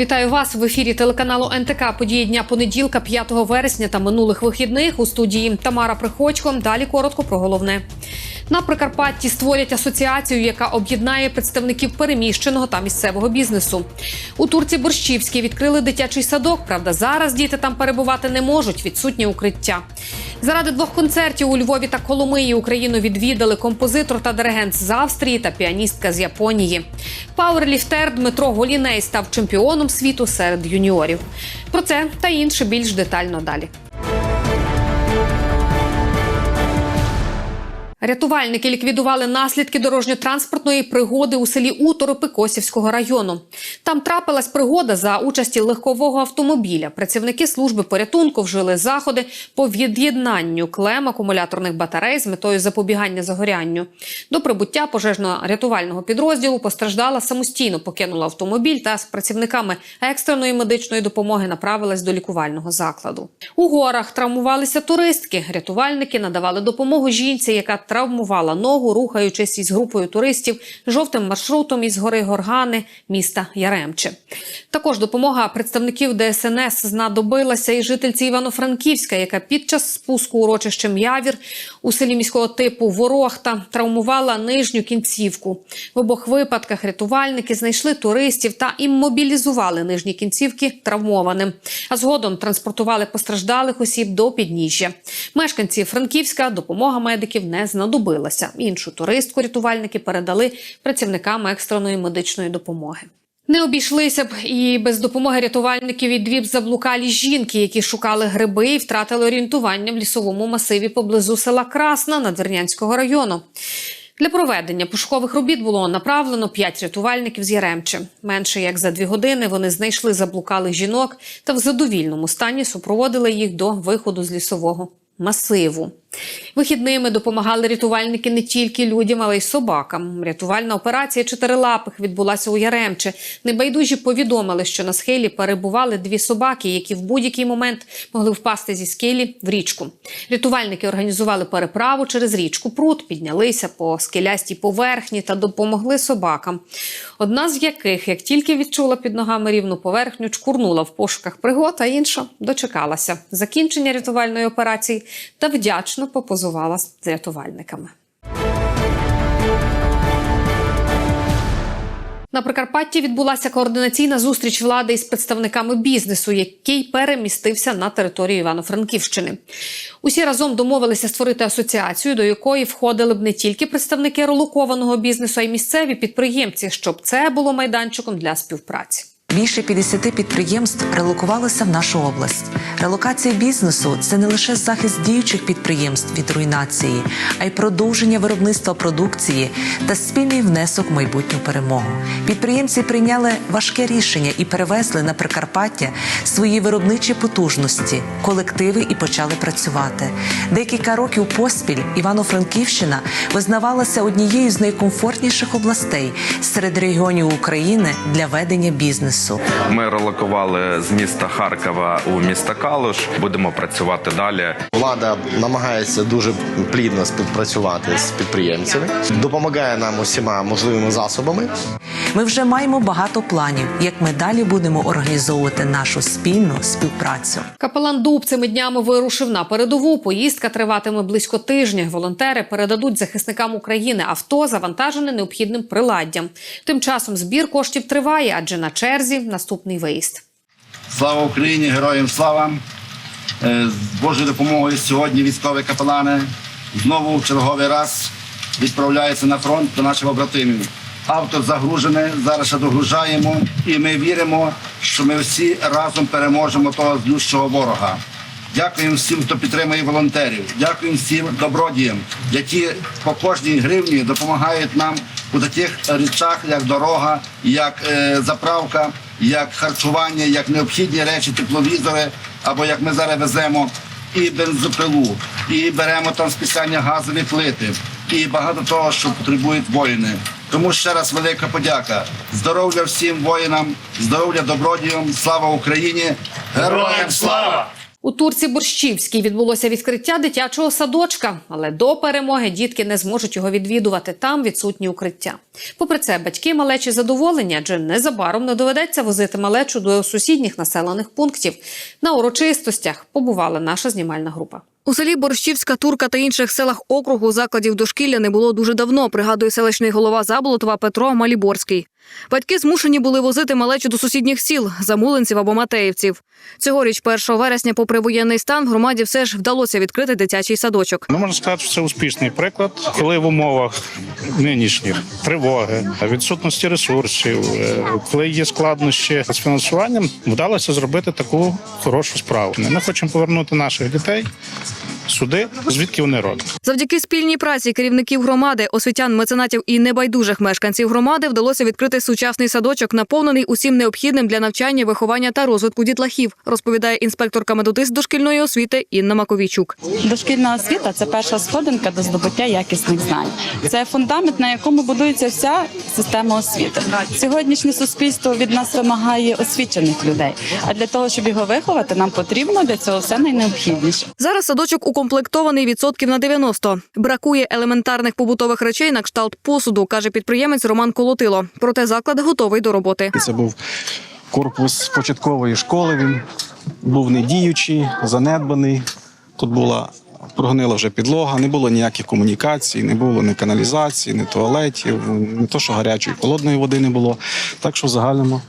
Вітаю вас в ефірі телеканалу НТК. Події дня понеділка, 5 вересня та минулих вихідних у студії Тамара Приходько. Далі коротко про головне. На Прикарпатті створять асоціацію, яка об'єднає представників переміщеного та місцевого бізнесу. У Турці Борщівській відкрили дитячий садок. Правда, зараз діти там перебувати не можуть. Відсутнє укриття. Заради двох концертів у Львові та Коломиї Україну відвідали композитор та диригент з Австрії та піаністка з Японії. Пауерліфтер Дмитро Голіней став чемпіоном світу серед юніорів. Про це та інше більш детально далі. Рятувальники ліквідували наслідки дорожньо-транспортної пригоди у селі Уторопи Косівського району. Там трапилась пригода за участі легкового автомобіля. Працівники служби порятунку вжили заходи по від'єднанню клем акумуляторних батарей з метою запобігання загорянню. До прибуття пожежно-рятувального підрозділу постраждала самостійно покинула автомобіль та з працівниками екстреної медичної допомоги направилась до лікувального закладу. У горах травмувалися туристки. Рятувальники надавали допомогу жінці, яка травмувала ногу, рухаючись із групою туристів жовтим маршрутом із гори Горгани міста Яремче. Також допомога представників ДСНС знадобилася і жительці Івано-Франківська, яка під час спуску урочищем Явір у селі міського типу Ворохта травмувала нижню кінцівку. В обох випадках рятувальники знайшли туристів та іммобілізували нижні кінцівки травмованим. А згодом транспортували постраждалих осіб до підніжжя. Мешканці Франківська допомога медиків не знадобилася. Іншу туристку рятувальники передали працівникам екстреної медичної допомоги. Не обійшлися б і без допомоги рятувальників від дві заблукалі жінки, які шукали гриби і втратили орієнтування в лісовому масиві поблизу села Красна Надвірнянського району. Для проведення пошукових робіт було направлено п'ять рятувальників з Яремче. Менше як за дві години вони знайшли заблукалих жінок та в задовільному стані супроводили їх до виходу з лісового масиву. Вихідними допомагали рятувальники не тільки людям, але й собакам. Рятувальна операція чотирилапих відбулася у Яремче. Небайдужі повідомили, що на схилі перебували дві собаки, які в будь-який момент могли впасти зі скелі в річку. Рятувальники організували переправу через річку Прут, піднялися по скелястій поверхні та допомогли собакам. Одна з яких, як тільки відчула під ногами рівну поверхню, чкурнула в пошуках пригод, а інша дочекалася закінчення рятувальної операції та вдячно попозувала з рятувальниками. На Прикарпатті відбулася координаційна зустріч влади із представниками бізнесу, який перемістився на територію Івано-Франківщини. Усі разом домовилися створити асоціацію, до якої входили б не тільки представники релокованого бізнесу, а й місцеві підприємці, щоб це було майданчиком для співпраці. Більше 50 підприємств релокувалися в нашу область. Релокація бізнесу це не лише захист діючих підприємств від руйнації, а й продовження виробництва продукції та спільний внесок в майбутню перемогу. Підприємці прийняли важке рішення і перевезли на Прикарпаття свої виробничі потужності, колективи і почали працювати. Декілька років поспіль Івано-Франківщина визнавалася однією з найкомфортніших областей серед регіонів України для ведення бізнесу. Ми релокували з міста Харкова у місто Калуш. Будемо працювати далі. Влада намагається дуже плідно співпрацювати з підприємцями, допомагає нам усіма можливими засобами. Ми вже маємо багато планів, як ми далі будемо організовувати нашу спільну співпрацю. Капелан Дуб цими днями вирушив на передову. Поїздка триватиме близько тижня. Волонтери передадуть захисникам України авто, завантажене необхідним приладдям. Тим часом збір коштів триває, адже на черзі наступний виїзд. Слава Україні, героям слава! Е, З Божою допомогою сьогодні військові капелани знову в черговий раз відправляються на фронт до наших побратимів. Авто загружене, зараз ще догружаємо, і ми віримо, що ми всі разом переможемо того злющого ворога. Дякуємо всім, хто підтримує волонтерів. Дякуємо всім добродіям, які по кожній гривні допомагають нам у таких речах, як дорога, як е, заправка, як харчування, як необхідні речі, тепловізори, або як ми зараз веземо і бензопилу, і беремо там спеціальні газові плити, і багато того, що потребують воїни. Тому ще раз велика подяка. Здоров'я всім воїнам, здоров'я добродіям, слава Україні! Героям слава! У Турці Борщівській відбулося відкриття дитячого садочка, але до перемоги дітки не зможуть його відвідувати. Там відсутні укриття. Попри це, батьки малечі задоволені, адже незабаром не доведеться возити малечу до сусідніх населених пунктів. На урочистостях побувала наша знімальна група. У селі Борщівська Турка та інших селах округу закладів дошкілля не було дуже давно, пригадує селищний голова Заболотова Петро Маліборський. Батьки змушені були возити малечу до сусідніх сіл Замулинців або Матеївців. Цьогоріч, 1 вересня, попри воєнний стан, в громаді все ж вдалося відкрити дитячий садочок. Ну, можна сказати, що це успішний приклад, коли в умовах нинішніх тривоги, відсутності ресурсів, е, коли є складнощі з фінансуванням, вдалося зробити таку хорошу справу. Ми хочемо повернути наших дітей сюди, звідки вони родом. Завдяки спільній праці керівників громади, освітян, меценатів і небайдужих мешканців громади вдалося відкрити сучасний садочок, наповнений усім необхідним для навчання, виховання та розвитку дітлахів, розповідає інспекторка медотист дошкільної освіти Інна Маковійчук. Дошкільна освіта це перша сходинка до здобуття якісних знань. Це фундамент, на якому будується вся система освіти. Сьогоднішнє суспільство від нас вимагає освічених людей. А для того, щоб його виховати, нам потрібно для цього все найнеобхідніше. Зараз садочок укомплектований відсотків на 90. Бракує елементарних побутових речей на кшталт посуду, каже підприємець Роман Колотило. Проте заклад готовий до роботи. Це був корпус початкової школи. Він був недіючий, занедбаний. Тут була прогнила вже підлога, не було ніяких комунікацій, не було ні каналізації, ні туалетів, не то, що гарячої, холодної води не було. Так що в загальному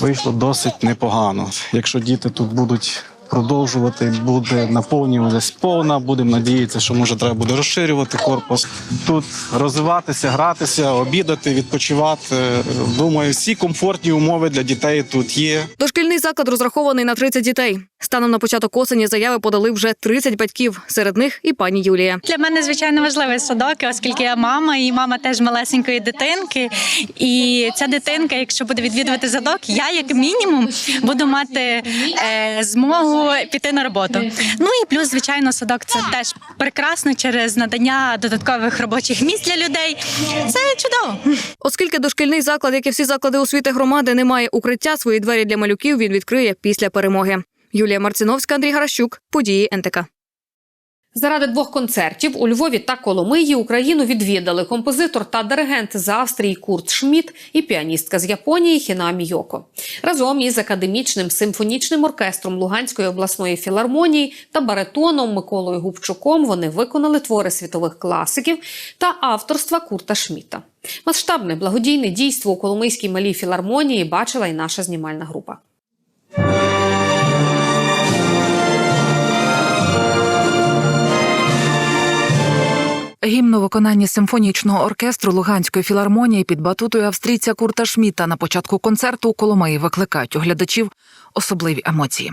вийшло досить непогано. Якщо діти тут будуть. Продовжувати буде наповнюватися повна. Будемо надіятися, що може треба буде розширювати корпус. Тут розвиватися, гратися, обідати, відпочивати. Думаю, всі комфортні умови для дітей тут є. Дошкільний заклад розрахований на 30 дітей. Станом на початок осені заяви подали вже 30 батьків. Серед них і пані Юлія. Для мене звичайно важливий садок, оскільки я мама, і мама теж малесенької дитинки. І ця дитинка, якщо буде відвідувати садок, я як мінімум буду мати е, змогу піти на роботу. Ну і плюс, звичайно, садок це теж прекрасно через надання додаткових робочих місць для людей. Це чудово. Оскільки дошкільний заклад, як і всі заклади освіти громади, не має укриття, свої двері для малюків він відкриє після перемоги. Юлія Марциновська, Андрій Гаращук, події НТК. Заради двох концертів у Львові та Коломиї Україну відвідали композитор та диригент з Австрії Курт Шмідт і піаністка з Японії Хіна Мійоко. Разом із академічним симфонічним оркестром Луганської обласної філармонії та баритоном Миколою Губчуком вони виконали твори світових класиків та авторства Курта Шміта. Масштабне благодійне дійство у Коломийській малій філармонії бачила і наша знімальна група. Гімн у виконанні симфонічного оркестру Луганської філармонії під батутою австрійця Курта Шміта на початку концерту у Коломиї викликають у глядачів особливі емоції.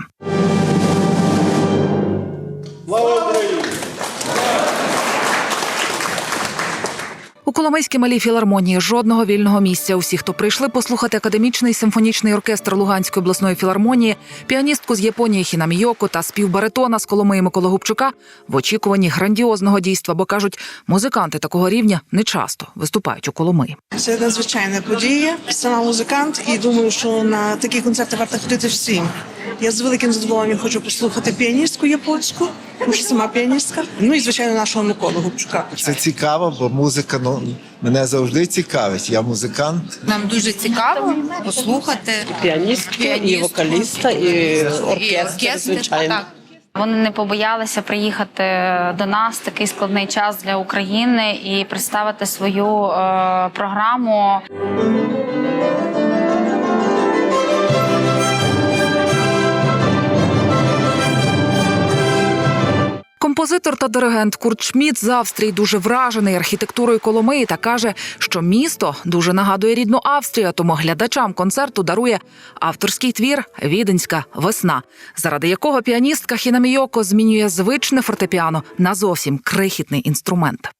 У Коломийській малій філармонії жодного вільного місця. Усі, хто прийшли послухати академічний симфонічний оркестр Луганської обласної філармонії, піаністку з Японії Хіна Мійоко та співбаритона з Коломиї Миколи Губчука в очікуванні грандіозного дійства, бо кажуть, музиканти такого рівня не часто виступають у Коломиї. Це надзвичайна подія. Сама музикант, і думаю, що на такі концерти варто ходити всім. Я з великим задоволенням хочу послухати піаністку японську, тому що сама піаністка. Ну і звичайно нашого Миколу Губчука. Це цікаво, бо музика ну мене завжди цікавить. Я музикант. Нам дуже цікаво послухати Піаністки, і вокаліста, і оркестр, звичайно. Так. Вони не побоялися приїхати до нас такий складний час для України і представити свою е, програму. Композитор та диригент Курт Шміт з Австрії дуже вражений архітектурою Коломиї та каже, що місто дуже нагадує рідну Австрію, тому глядачам концерту дарує авторський твір Віденська весна, заради якого піаністка Хіна Мійоко змінює звичне фортепіано на зовсім крихітний інструмент.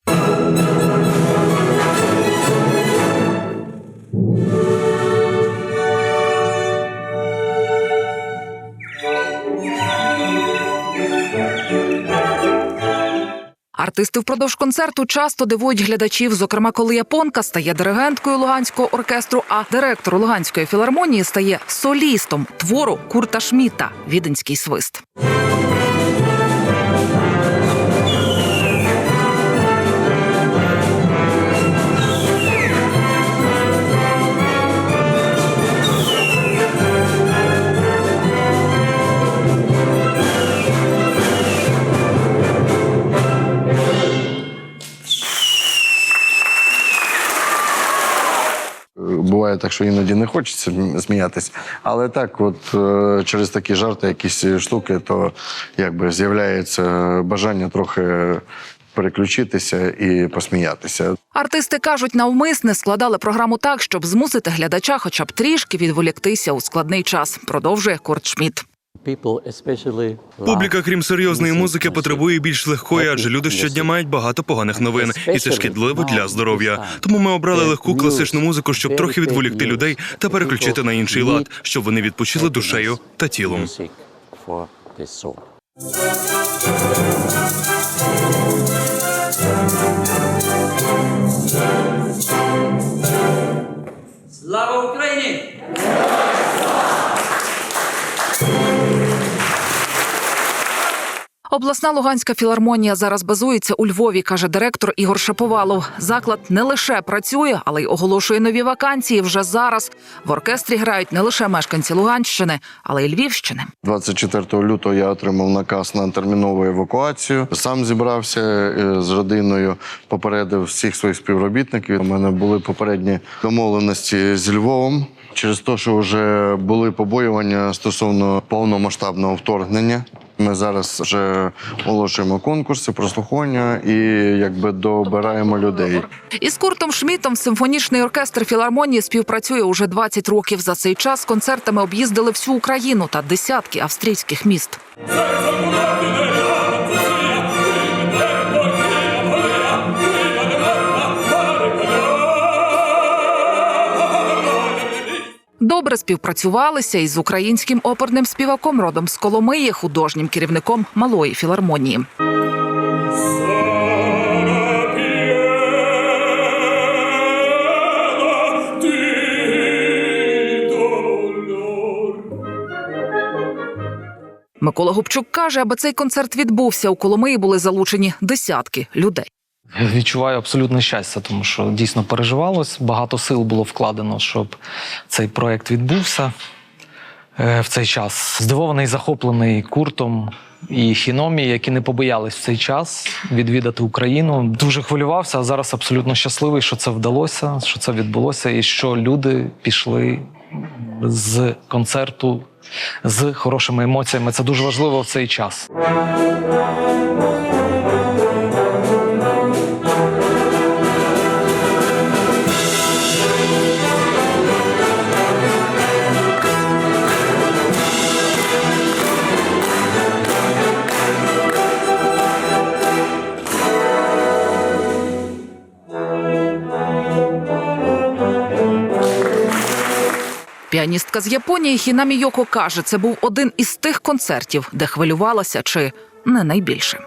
Артисти впродовж концерту часто дивують глядачів, зокрема, коли японка стає диригенткою Луганського оркестру, а директор Луганської філармонії стає солістом твору Курта Шміта Віденський свист. Буває так, що іноді не хочеться сміятись. Але так, от е, через такі жарти, якісь штуки, то якби з'являється бажання трохи переключитися і посміятися. Артисти кажуть, навмисне складали програму так, щоб змусити глядача хоча б трішки відволіктися у складний час. Продовжує Курт Шмідт. Публіка, крім серйозної музики, потребує більш легкої, адже люди щодня мають багато поганих новин, і це шкідливо для здоров'я. Тому ми обрали легку класичну музику, щоб трохи відволікти людей та переключити на інший лад, щоб вони відпочили душею та тілом. Слава Україні! Обласна Луганська філармонія зараз базується у Львові, каже директор Ігор Шаповалов. Заклад не лише працює, але й оголошує нові вакансії вже зараз. В оркестрі грають не лише мешканці Луганщини, але й Львівщини. 24 лютого я отримав наказ на термінову евакуацію. Сам зібрався е, з родиною, попередив всіх своїх співробітників. У мене були попередні домовленості з Львовом. Через те, що вже були побоювання стосовно повномасштабного вторгнення. Ми зараз вже оголошуємо конкурси, прослуховування і якби добираємо людей. Із Куртом Шмітом симфонічний оркестр філармонії співпрацює уже 20 років. За цей час концертами об'їздили всю Україну та десятки австрійських міст. Добре співпрацювалися із українським оперним співаком родом з Коломиї, художнім керівником малої філармонії. Микола Губчук каже, аби цей концерт відбувся у Коломиї були залучені десятки людей. Відчуваю абсолютне щастя, тому що дійсно переживалось. Багато сил було вкладено, щоб цей проект відбувся е, в цей час. Здивований, захоплений куртом і хіномі, які не побоялись в цей час відвідати Україну. Дуже хвилювався, а зараз абсолютно щасливий, що це вдалося, що це відбулося, і що люди пішли з концерту з хорошими емоціями. Це дуже важливо в цей час. Піаністка з Японії Хінамі Йоко каже, це був один із тих концертів, де хвилювалася чи не найбільше.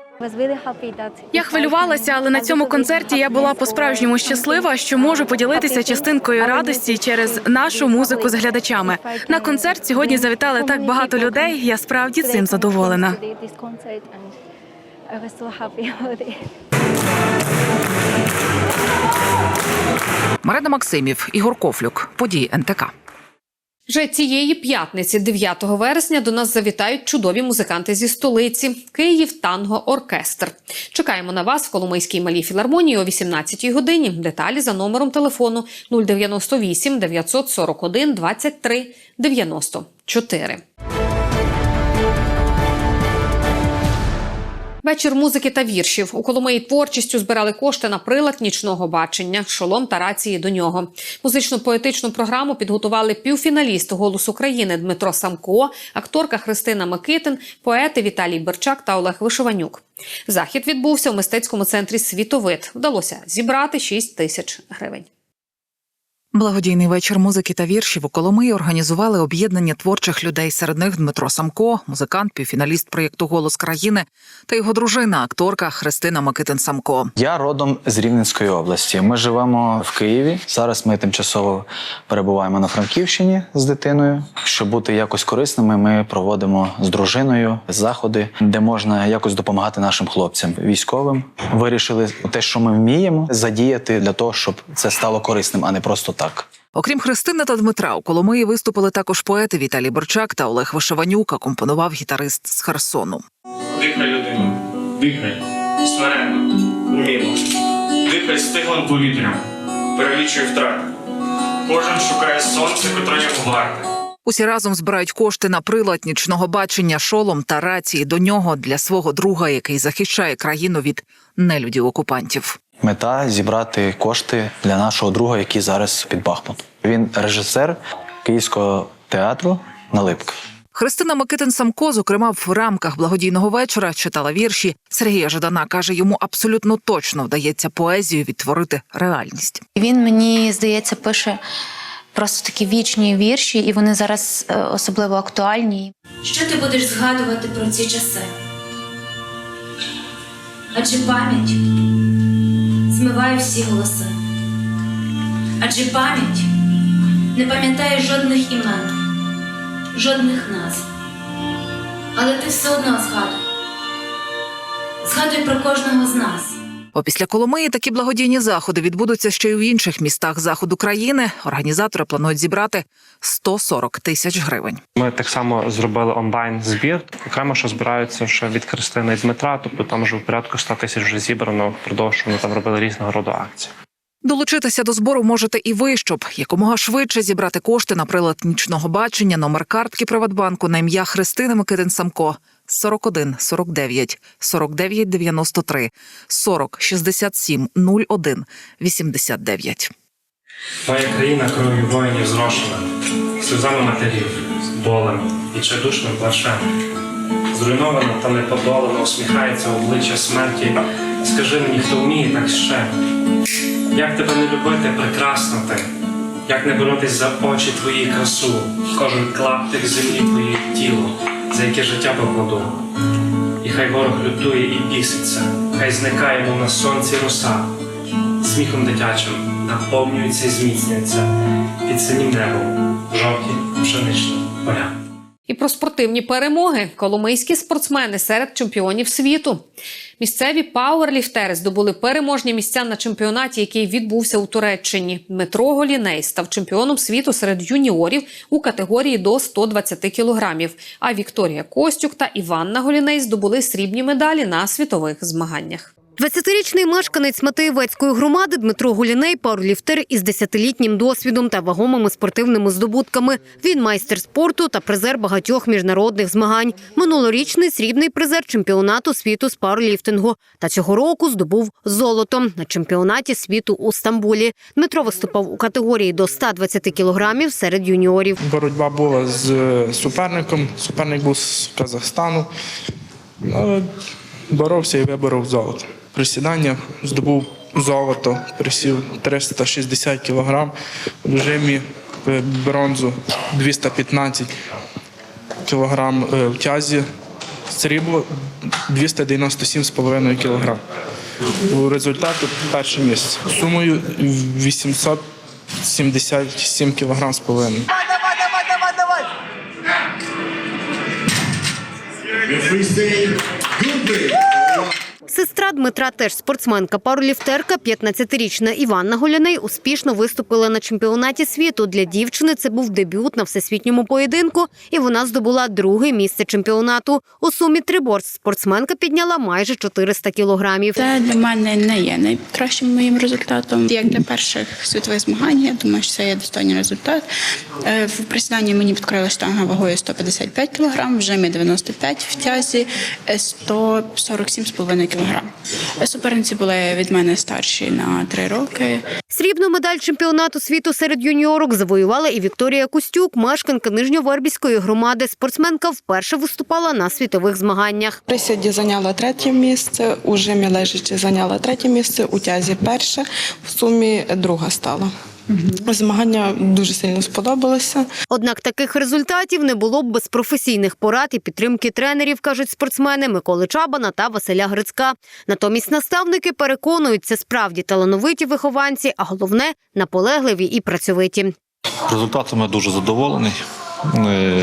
Я хвилювалася, але на цьому концерті я була по-справжньому щаслива, що можу поділитися частинкою радості через нашу музику з глядачами. На концерт сьогодні завітали так багато людей. Я справді цим задоволена. Марина Максимів, Ігор Кофлюк, події НТК. Вже цієї п'ятниці, 9 вересня, до нас завітають чудові музиканти зі столиці Київ Танго Оркестр. Чекаємо на вас в Коломийській малій філармонії о 18-й годині. Деталі за номером телефону 098 941 23 94. Вечір музики та віршів. У Коломиї творчістю збирали кошти на прилад нічного бачення, шолом та рації до нього. Музичну поетичну програму підготували півфіналіст «Голос України Дмитро Самко, акторка Христина Микитин, поети Віталій Берчак та Олег Вишиванюк. Захід відбувся в мистецькому центрі Світовид. Вдалося зібрати 6 тисяч гривень. Благодійний вечір музики та віршів у Коломиї організували об'єднання творчих людей. Серед них Дмитро Самко, музикант, півфіналіст проєкту Голос країни та його дружина, акторка Христина Микитин Самко. Я родом з Рівненської області. Ми живемо в Києві. Зараз ми тимчасово перебуваємо на Франківщині з дитиною. Щоб бути якось корисними, ми проводимо з дружиною заходи, де можна якось допомагати нашим хлопцям, військовим. Вирішили те, що ми вміємо, задіяти для того, щоб це стало корисним, а не просто так. Окрім Христини та Дмитра, у Коломиї виступили також поети Віталій Борчак та Олег Вишиванюк, акомпонував гітарист з Херсону. Дихай, людина, дихай, смиренно, вміло. Дихай стиглим повітрям, перелічуй втрати. Кожен шукає сонце, котре йому варте. Усі разом збирають кошти на прилад нічного бачення, шолом та рації до нього для свого друга, який захищає країну від нелюдів окупантів. Мета зібрати кошти для нашого друга, який зараз під Бахмут. Він режисер Київського театру Налипка. Христина Микитин Самко, зокрема, в рамках благодійного вечора читала вірші. Сергія Жадана каже, йому абсолютно точно вдається поезію відтворити реальність. Він мені здається пише просто такі вічні вірші, і вони зараз е, особливо актуальні. Що ти будеш згадувати про ці часи? Адже пам'ять змиває всі голоси. Адже пам'ять не пам'ятає жодних імен, жодних назв. Але ти все одно згадуй. Згадуй про кожного з нас. Опісля Коломиї такі благодійні заходи відбудуться ще й в інших містах заходу країни. Організатори планують зібрати 140 тисяч гривень. Ми так само зробили онлайн збір. Окремо, що збираються ще від Христини і Дмитра. Тобто там вже в порядку 100 тисяч вже зібрано впродовж. Вони там робили різного роду акції. Долучитися до збору можете і ви, щоб якомога швидше зібрати кошти на прилад нічного бачення, номер картки Приватбанку на ім'я Христини Микитин Самко 41 49 49 93 40 67 01 89. Моя країна кров'ю воїнів зрошена, сльозами матерів, болем і чедушним плачем. Зруйнована та неподолана усміхається обличчя смерті. Скажи мені, хто вміє так ще? Як тебе не любити, прекрасна ти? Як не боротись за очі твої красу, кожен клаптик землі твоє тіло, за яке життя покладу. І хай ворог лютує і біситься, хай зникає, мов на сонці роса, сміхом дитячим наповнюється і зміцнюється під синім небом жовті пшеничні поля. І про спортивні перемоги коломийські спортсмени серед чемпіонів світу. Місцеві пауерліфтери здобули переможні місця на чемпіонаті, який відбувся у Туреччині. Дмитро Голіней став чемпіоном світу серед юніорів у категорії до 120 кілограмів. А Вікторія Костюк та Іванна Голіней здобули срібні медалі на світових змаганнях. 20-річний мешканець Матеєвецької громади Дмитро Гуліней – пауерліфтер із 10-літнім досвідом та вагомими спортивними здобутками. Він майстер спорту та призер багатьох міжнародних змагань. Минулорічний срібний призер чемпіонату світу з пауерліфтингу. Та цього року здобув золото на чемпіонаті світу у Стамбулі. Дмитро виступав у категорії до 120 кілограмів серед юніорів. Боротьба була з е, суперником. Суперник був з Казахстану. Боровся і виборов золото. Присідання здобув золото, присів 360 кг, в режимі е, бронзу 215 кг в тязі, срібло 297,5 кг. У результаті перше місце. Сумою 877 кг з половиною. Сестра Дмитра теж спортсменка пауерліфтерка 15-річна Іванна Голяней успішно виступила на чемпіонаті світу. Для дівчини це був дебют на всесвітньому поєдинку, і вона здобула друге місце чемпіонату. У сумі триборств спортсменка підняла майже 400 кілограмів. Це для мене не є найкращим моїм результатом. Як для перших світових змагань, я думаю, що це є достойний результат. Е, В присіданні мені підкрила штанга вагою 155 кг, в жимі 95, в тязі е, 147,5 кг. Суперниці були від мене старші на 3 роки. Срібну медаль чемпіонату світу серед юніорок завоювала і Вікторія Костюк, мешканка Нижньовербівської громади. Спортсменка вперше виступала на світових змаганнях. Присяді зайняла третє місце, у жимі лежачі зайняла третє місце, у тязі перше, в сумі друга стала. Змагання дуже сильно сподобалося. Однак таких результатів не було б без професійних порад і підтримки тренерів, кажуть спортсмени Миколи Чабана та Василя Грицька. Натомість наставники переконують, це справді талановиті вихованці, а головне наполегливі і працьовиті. Результатами дуже задоволений.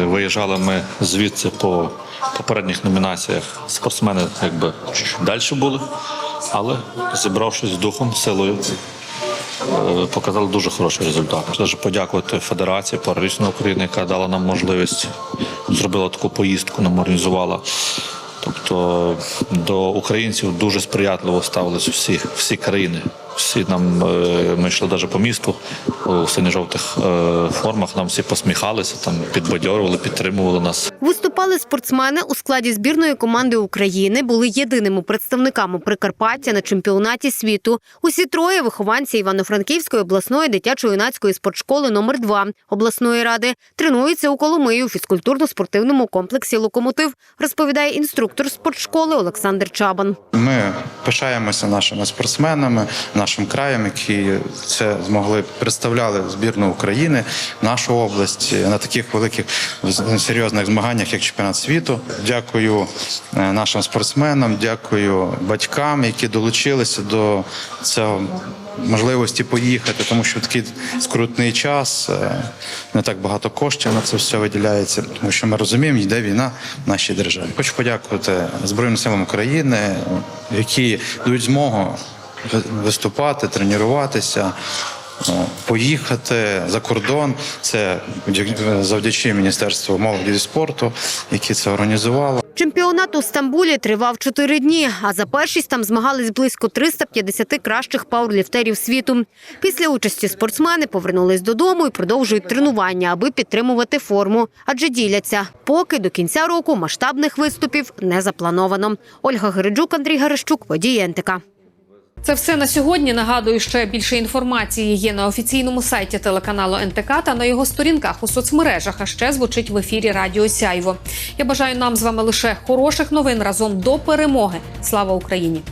Виїжджали ми звідси по попередніх номінаціях. Спортсмени якби чуть далі були, але зібравшись з духом, силою, показали дуже хороший результат. Дуже подякувати Федерації Паралічної України, яка дала нам можливість, зробила таку поїздку, нам організувала. Тобто до українців дуже сприятливо ставились всі, всі країни. Всі нам е, ми йшли навіть по місту. У синьо-жовтих е, формах. Нам всі посміхалися, там підбадьорували, підтримували нас. Виступали спортсмени у складі збірної команди України, були єдиними представниками Прикарпаття на чемпіонаті світу. Усі троє вихованці Івано-Франківської обласної дитячо-юнацької спортшколи номер 2 обласної ради тренуються у Коломиї у фізкультурно-спортивному комплексі Локомотив, розповідає інструктор спортшколи Олександр Чабан. Ми пишаємося нашими спортсменами, нашим краєм, які це змогли представляли збірну України, нашу область на таких великих серйозних змаганнях, як чемпіонат світу. Дякую е, нашим спортсменам, дякую батькам, які долучилися до цього. Можливості поїхати, тому що в такий скрутний час е, не так багато коштів на це все виділяється, тому що ми розуміємо, йде війна в нашій державі. Хочу подякувати Збройним силам України, які дають змогу ви- виступати, тренуватися. Поїхати за кордон, це завдячує Міністерству молоді і спорту, яке це організувало. Чемпіонат у Стамбулі тривав чотири дні, а за першість там змагались близько 350 кращих пауерліфтерів світу. Після участі спортсмени повернулись додому і продовжують тренування, аби підтримувати форму, адже діляться. Поки до кінця року масштабних виступів не заплановано. Ольга Гереджук, Андрій Гарещук, події НТК. Це все на сьогодні. Нагадую, ще більше інформації є на офіційному сайті телеканалу НТК та на його сторінках у соцмережах. А ще звучить в ефірі Радіо Сяйво. Я бажаю нам з вами лише хороших новин разом до перемоги. Слава Україні!